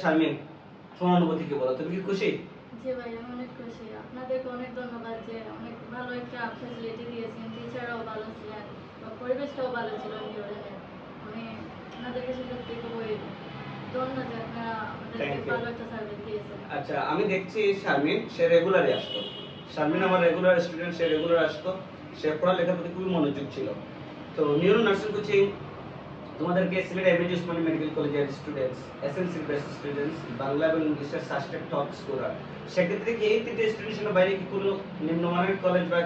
শারমিন তোমার অনুভূতি কি বলো তুমি কি খুশি? জি ভাই আমি অনেক খুশি। আপনাদেরকে অনেক ধন্যবাদ যে অনেক ভালো একটা ফ্যাসিলিটি দিয়েছেন। টিচাররাও ভালো ছিলেন পরিবেশটাও ভালো ছিল আমি আপনাদের কাছে সত্যি খুবই ধন্য আপনারা আমাদেরকে ভালো একটা সার্ভিস দিয়েছেন। আচ্ছা আমি দেখছি শারমিন সে রেগুলারই আসতো। শারমিন আমার রেগুলার স্টুডেন্ট সে রেগুলার আসতো। সে পড়ালেখার প্রতি খুবই মনোযোগ ছিল। তো নিউরো নার্সিং কোচিং তোমাদেরকে সিলেট এমএজি উসমানী মেডিকেল কলেজের students SNC base students Bangla এবং ইংলিশের সাস্টেড টপ স্কোরার সেক্ষেত্রে কি এই তিনটে স্টুডেন্টের বাইরে কি কোনো নিম্নমানের কলেজ বা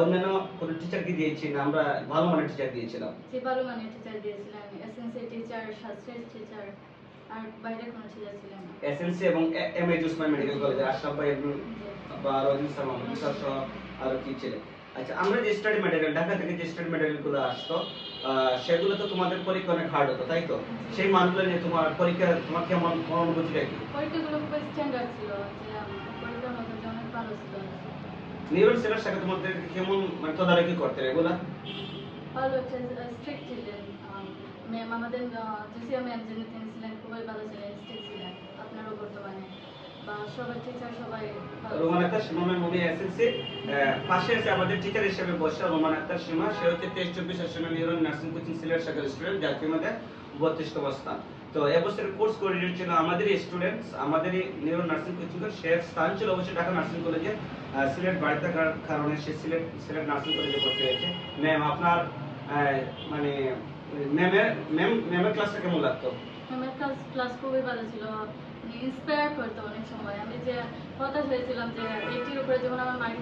অন্যান্য কোনো টিচারকে দিয়েছি না আমরা ভালো মানের টিচার দিয়েছিলাম? যে ভালো মানে টিচার দিয়েছিলেন এসএনসি টিচার শাস্ত্রের টিচার আর বাইরে কোনো টিচার ছিলেন না। এসএনসি এবং এমএজি উসমানী মেডিকেল কলেজের আশরাফ ভাই এবং। বা রহিম সালাম অফিসার সহ আরও কি ছিল আচ্ছা আমরা যে স্টাডি ম্যাটেরিয়াল ঢাকা থেকে যে স্টাডি ম্যাটেরিয়ালগুলো আসতো সেগুলো তো তোমাদের পরীক্ষা অনেক হার্ড হতো তাই তো? সেই মানগুলো নিয়ে তোমার পরীক্ষা তোমার কেমন অনুভূতিটা কি? পরীক্ষাগুলো খুবই স্ট্যান্ডার্ড ছিল পরীক্ষার মধ্যে অনেক ভালো ছিল। নিউরন সেলের সাথে তোমাদের কেমন মানে তদারকি করতে এগুলা ভালো স্ট্রিক্ট ছিলেন ম্যাম আমাদের জুসিয়া ম্যাম যিনি তিনি ছিলেন খুবই ভালো ছিলেন স্ট্রিক্ট ছিলেন আপনারও বর্তমানে। বা সবাই টিচার সবাই ভালো। রোমান আক্তার সীমা ম্যাম উনি এসএসসি পাশে আছে আমাদের টিচার হিসেবে বসে রোমান আক্তার সীমা। সে হচ্ছে তেইশ চব্বিশ আসনে নিউরন নার্সিং কোচিং সিলেট শাখার স্টুডেন্ট যার মধ্যে বত্রিশতম স্থান। তো এবছরের কোর্স কোঅর্ডিনেটর ছিল আমাদেরই স্টুডেন্টস আমাদেরই নার্সিং কোচিং সে স্থান ছিল অবশ্যই ঢাকা নার্সিং কলেজে সিলেট বাড়ি থাকার কারণে সে সিলেট সিলেট নার্সিং কলেজে হয়েছে। ম্যাম আপনার মানে ম্যামের ম্যাম ম্যামের ক্লাসটা কেমন লাগতো? আমার ক্লাস ক্লাস খুবই ভালো ছিল। ইন্সপায়ার করতো অনেক সময়। আমি যে হতাশ হয়েছিলাম যে এইটির উপরে যখন আমার মার্ক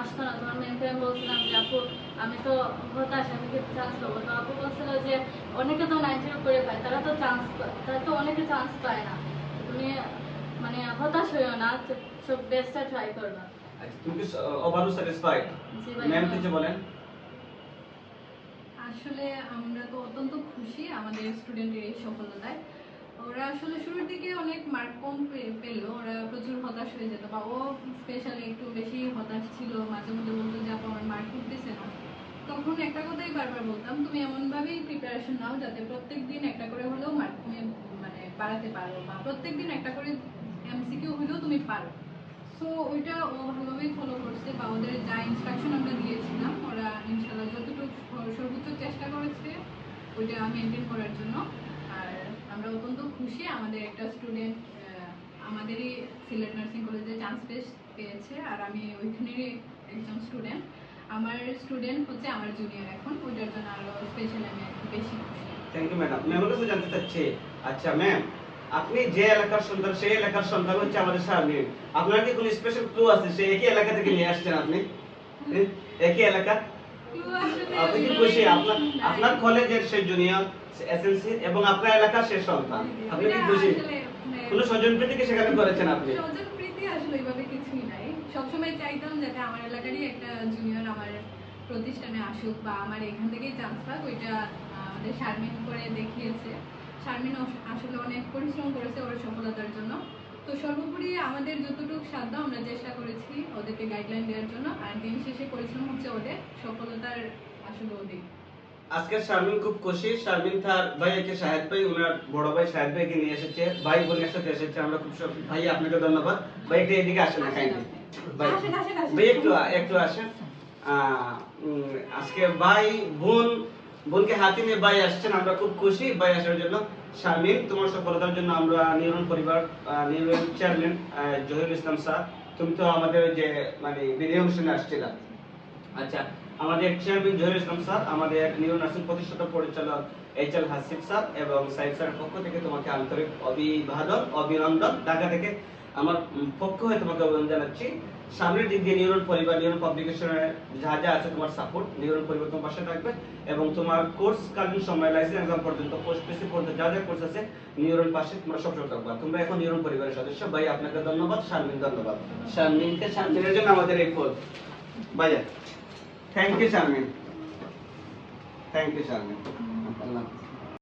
আসতো না তখন ম্যামকে আমি বলছিলাম যে আপু আমি তো হতাশ আমি কি চান্স পাবো? তো আপু বলছিল যে অনেকে তো নাইনটির উপরে পায় তারা তো চান্স তারা তো অনেকে চান্স পায় না। তুমি মানে হতাশ হইও না সব বেস্টটা ট্রাই করবা আচ্ছা তুমি ওভারঅল স্যাটিসফাইড ম্যাম কিছু বলেন? আসলে আমরা তো অত্যন্ত খুশি আমাদের স্টুডেন্টের এই সফলতায়। ওরা আসলে শুরুর দিকে অনেক মার্ক কম পেল, ওরা প্রচুর হতাশ হয়ে যেত, বা ও স্পেশালি একটু বেশি হতাশ ছিল, মাঝে মধ্যে বলতো যে, আপু, আমার মার্ক উঠতেছে না। তখন একটা কথাই বারবার বলতাম, তুমি এমনভাবেই প্রিপারেশন নাও যাতে প্রত্যেক দিন একটা করে হলেও মার্ক তুমি মানে বাড়াতে পারো, বা প্রত্যেক দিন একটা করে এমসিকিউ হলেও তুমি পারো। সো ওইটা ও ভালোভাবেই ফলো করছে, বা ওদের যা ইনস্ট্রাকশন আমরা দিয়েছিলাম, ওরা ইনশাল্লাহ যতটুকু, সর্বোচ্চ চেষ্টা করেছে, ওইটা মেনটেন করার জন্য। আমরা অত্যন্ত খুশি আমাদের একটা স্টুডেন্ট আমাদেরই সিলেট নার্সিং কলেজে চান্স পেয়েছে আর আমি ওইখানেরই একজন স্টুডেন্ট আমার স্টুডেন্ট হচ্ছে আমার জুনিয়র এখন, ওইটার জন্য আরও স্পেশালি আমি বেশি খুশি। থ্যাংক ইউ ম্যাডাম ম্যামের কাছে জানতে চাচ্ছি। আচ্ছা ম্যাম আপনি যে এলাকার সন্তান, সেই এলাকার সন্তান হচ্ছে আমাদের শারমিন আপনার কি কোনো স্পেশাল ক্লু আছে? সেই একই এলাকা থেকে নিয়ে আসছেন আপনি? একই এলাকা? আপনার কলেজের জুনিয়র এসএনসি এবং আপনার এলাকার সন্তান। আপনি কি খুশি? কোনো স্বজন প্রীতি কি সেখানে করেছেন আপনি? কিছুই নাই। সবসময় চাইতাম যাতে আমার এলাকারই একটা জুনিয়র আমার প্রতিষ্ঠানে আসুক বা আমার এখান থেকেই চান্স পাক, ওইটা আমাদের শারমিন করে দেখিয়েছে। শারমিন আসলে অনেক পরিশ্রম করেছে ওর সফলতার জন্য। তো সর্বোপরি আমাদের যতটুকু সাধ্য আমরা চেষ্টা করেছি ওদেরকে গাইডলাইন দেওয়ার জন্য আর দিন শেষে পরিশ্রম হচ্ছে ওদের সফলতার আসলে ওদের। আজকে শারমিন খুব খুশি। শারমিন তার ভাইকে শাহেদ ভাই ওনার বড় ভাই শাহেদ ভাইকে নিয়ে এসেছে। ভাই বোনের সাথে এসেছে। আমরা খুব ভাই আপনাকে ধন্যবাদ। ভাই একটু এদিকে আসেন না কাইন্ডলি ভাই। ভাই একটু একটু আসেন। আজকে ভাই বোন বোনকে হাতে নিয়ে ভাই আসছেন আমরা খুব খুশি। ভাই আসার জন্য শারমিন তোমার সফলতার জন্য আমরা নিউরন পরিবার Neuron chairman ah, Zahirul Islam sir. তুমি তো আমাদের যে মানে ভিডিও অনুষ্ঠানে আসছিলা। আচ্ছা আমাদের চেয়ারম্যান জহির ইসলাম স্যার আমাদের নিউ নার্সিং প্রতিষ্ঠাতা পরিচালক এইচ এল হাসিফ স্যার এবং সাইফ স্যারের পক্ষ থেকে তোমাকে আন্তরিক অভিবাদন অভিনন্দন। ঢাকা থেকে আমার পক্ষ হয়ে তোমাকে অভিনন্দন জানাচ্ছি। সামনের দিক দিয়ে নিউরন পরিবার নিউরন পাবলিকেশনের যা যা আছে তোমার সাপোর্ট নিউরন পরিবার তোমার পাশে থাকবে এবং তোমার কোর্স কালীন সময় লাইসেন্স এক্সাম পর্যন্ত পোস্ট পিসি পর্যন্ত যা যা কোর্স আছে নিউরন পাশে তোমরা সবসময় থাকবা। তোমরা এখন নিউরন পরিবারের সদস্য। ভাই, আপনাকে ধন্যবাদ, শারমিন ধন্যবাদ। শারমিনকে শারমিনের জন্য আমাদের এই ফুল ভাইয়া thank you Sharmin. Thank you Sharmin. Allah.